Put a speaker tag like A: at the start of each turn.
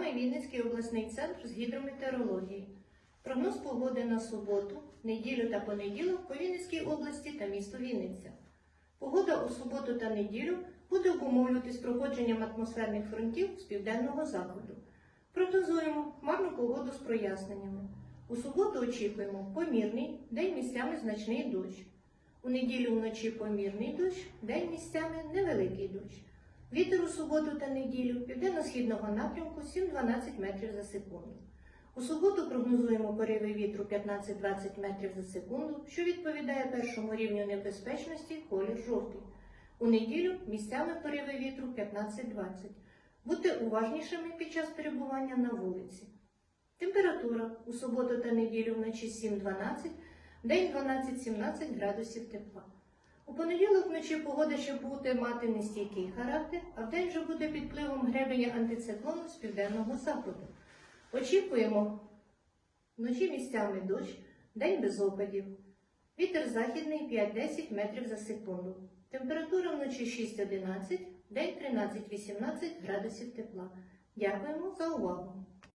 A: вами Вінницький обласний центр з гідрометеорології. Прогноз погоди на суботу, неділю та понеділок по Вінницькій області та місту Вінниця. Погода у суботу та неділю буде обумовлюватись проходженням атмосферних фронтів з південного заходу. Прогнозуємо хмарну погоду з проясненнями. У суботу очікуємо помірний, день місцями значний дощ. У неділю вночі помірний дощ, день місцями невеликий дощ. Вітер у суботу та неділю південно-східного напрямку 7-12 метрів за секунду. У суботу прогнозуємо пориви вітру 15-20 метрів за секунду, що відповідає першому рівню небезпечності колір жовтий. У неділю місцями пориви вітру 15-20. Будьте уважнішими під час перебування на вулиці. Температура у суботу та неділю вночі 7-12, день 12-17 градусів тепла. У понеділок вночі погода ще буде мати нестійкий характер, а вдень вже буде під впливом гребеня антициклону з південного заходу. Очікуємо вночі місцями дощ, день без опадів. Вітер західний 5-10 метрів за секунду. Температура вночі 6-11, день 13-18 градусів тепла. Дякуємо за увагу!